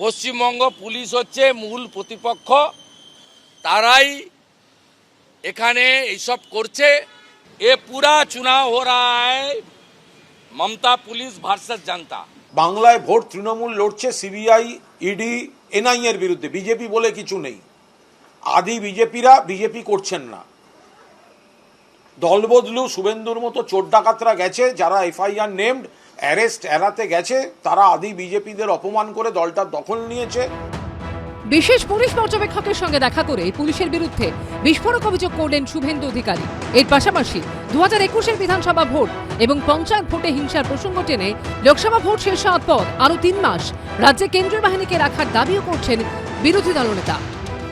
Paschimbanga police হচ্ছে মূল প্রতিপক্ষ। তারাই এখানে এইসব করছে। এ পুরা চুনাও হরায় মমতা পুলিশ ভার্সেস জানতা। বাংলায় ভোট তৃণমূল লড়ছে সিবিআই, ইডি এনআই এর বিরুদ্ধে। বিজেপি বলে কিছু নেই। আদি বিজেপিরা বিজেপি করছেন না। দলবদলু শুভেন্দুর মতো চোর ডাকাতরা গেছে, যারা এফআইআর নেমড অ্যারেস্ট এড়াতে গেছে তারা আদি বিজেপিদের অপমান করে দলটার দখল নিয়েছে বিশেষ পুলিশ পর্যবেক্ষকের সঙ্গে দেখা করে পুলিশের বিরুদ্ধে বিস্ফোরক অভিযোগ করলেন শুভেন্দু অধিকারী এর পাশাপাশি দু হাজার একুশের বিধানসভা ভোট এবং পঞ্চায়েত ভোটে হিংসার প্রসঙ্গ টেনে লোকসভা ভোট শেষ হওয়ার পর আরও তিন মাস রাজ্যে কেন্দ্রীয় বাহিনীকে রাখার দাবিও করছেন বিরোধী দলনেতা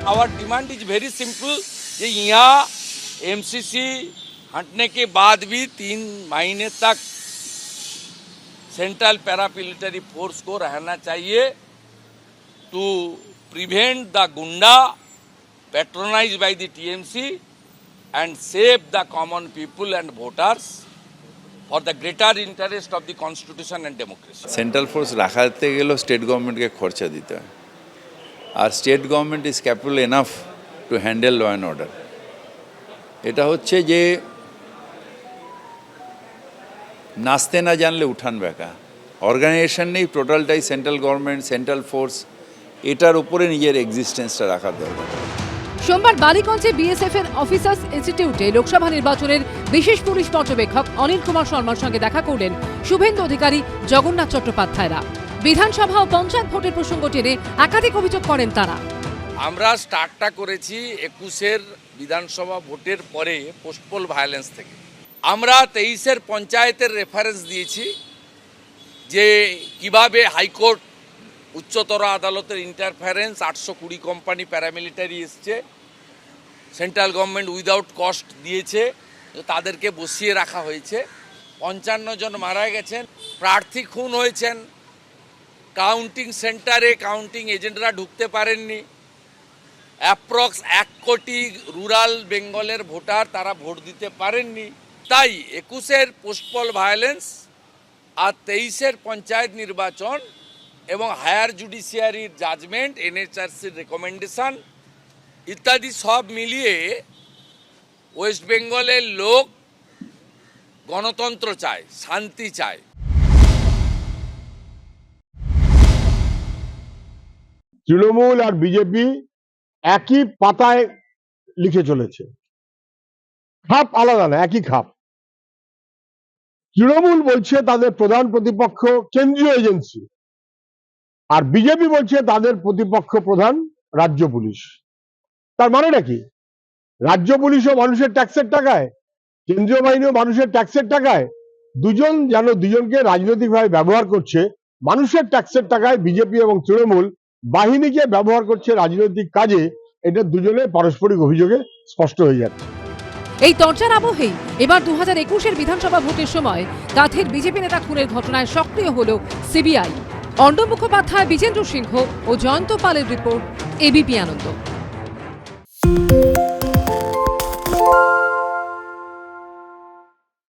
our demand is very simple कि यहाँ एमसीसी हटने के बाद भी तीन महीने तक सेंट्रल पैरामिलिट्री फोर्स को रहना चाहिए to prevent the goonda patronise by the TMC and save the common people and voters for the greater interest of the constitution and democracy. Central force রাখাতে গেলেও স্টেট গভর্নমেন্টকে খরচা দিতে হয় আর state government is capable enough to handle law and order এটা হচ্ছে যে নাচতে না জানলে উঠান বেকা অর্গানাইজেশন নেই টোটালটাই সেন্ট্রাল গভর্নমেন্ট সেন্ট্রাল ফোর্স এটার উপরে নিজের এক্সিস্টেন্সটা রাখার দরকার। সোমবার বালিগঞ্জে বিএসএফ এর অফিসার্স ইনস্টিটিউটে লোকসভা নির্বাচনের বিশেষ পুলিশ পর্যবেক্ষক অনিল কুমার শর্মার সঙ্গে দেখা করলেন শুভেন্দু অধিকারী জগন্নাথ চট্টোপাধ্যায়রা। বিধানসভা ও পঞ্চায়েত ভোটের প্রসঙ্গ টেনে একাধিক অভিযোগ করেন তারা। আমরা স্টার্টটা করেছি একুশের বিধানসভা ভোটের পরে পোস্টপোল ভায়োলেন্স থেকে। আমরা তেইশের পঞ্চায়েতের রেফারেন্স দিয়েছি যে কীভাবে হাইকোর্ট উচ্চতর আদালতের ইন্টারফারেন্স আটশো কুড়ি কোম্পানি প্যারামিলিটারি এসছে সেন্ট্রাল গভর্নমেন্ট উইদাউট কস্ট দিয়েছে, তাদেরকে বসিয়ে রাখা হয়েছে। পঞ্চান্ন জন মারা গেছেন, প্রার্থী খুন হয়েছেন। কাউন্টিং সেন্টারে কাউন্টিং এজেন্টরা ঢুকতে পারেননি। অ্যাপ্রক্স এক কোটি রুরাল বেঙ্গলের ভোটার তারা ভোট দিতে পারেননি। তাই একুশের পোস্টপল ভায়োলেন্স আর তেইশের পঞ্চায়েত নির্বাচন এবং হায়ার জুডিশিয়ারির জাজমেন্ট এনএচআরসির রেকমেন্ডেশন ইত্যাদি সব মিলিয়ে ওয়েস্ট বেঙ্গলের লোক গণতন্ত্র চায়, শান্তি চায়। তৃণমূল আর বিজেপি একই পাতায় লিখে চলেছে। খাপ আলাদা না, একই খাপ। তৃণমূল বলছে তাদের প্রধান প্রতিপক্ষ কেন্দ্রীয় এজেন্সি। আর বিজেপি বলছে তাদের প্রতিপক্ষ প্রধান রাজ্য পুলিশ। তার মানেটা কি? রাজ্য পুলিশও মানুষের ট্যাক্সের টাকায়, কেন্দ্রীয় বাহিনীও মানুষের ট্যাক্সের টাকায়, দুজন যেন দুজনকে রাজনৈতিকভাবে ব্যবহার করছে, মানুষের ট্যাক্সের টাকায় বিজেপি এবং তৃণমূল বাহিনীকে ব্যবহার করছে রাজনৈতিক কাজে, এটা দুজনে পারস্পরিক অভিযোগে স্পষ্ট হয়ে যাচ্ছে। এই তর্চার আবহেই এবার দু হাজার একুশের বিধানসভা ভোটের সময় কাথের বিজেপি নেতা খুনের ঘটনায় সক্রিয় হল সিবিআই। অন্ড মুখোপাধ্যায় বিজেন্দ্র সিংহ ও জয়ন্ত পালের রিপোর্ট এবিপি আনন্দ।